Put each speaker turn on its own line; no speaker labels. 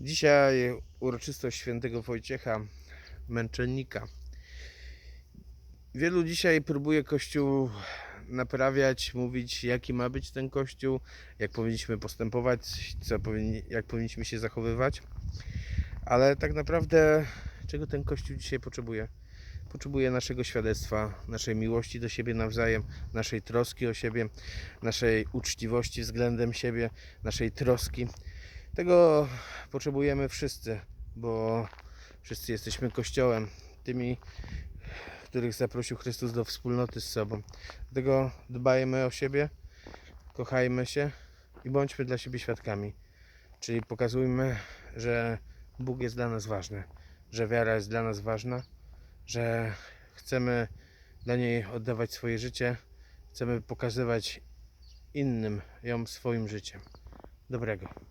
Dzisiaj uroczystość świętego Wojciecha, męczennika. Wielu dzisiaj próbuje Kościół naprawiać, mówić jaki ma być ten Kościół, jak powinniśmy postępować, co powinni, jak powinniśmy się zachowywać. Ale tak naprawdę czego ten Kościół dzisiaj potrzebuje? Potrzebuje naszego świadectwa, naszej miłości do siebie nawzajem, naszej troski o siebie, naszej uczciwości względem siebie, naszej troski. Tego potrzebujemy wszyscy, bo wszyscy jesteśmy Kościołem, tymi, których zaprosił Chrystus do wspólnoty z sobą. Dlatego dbajmy o siebie, kochajmy się i bądźmy dla siebie świadkami. Czyli pokazujmy, że Bóg jest dla nas ważny, że wiara jest dla nas ważna, że chcemy dla niej oddawać swoje życie, chcemy pokazywać innym ją swoim życiem. Dobrego.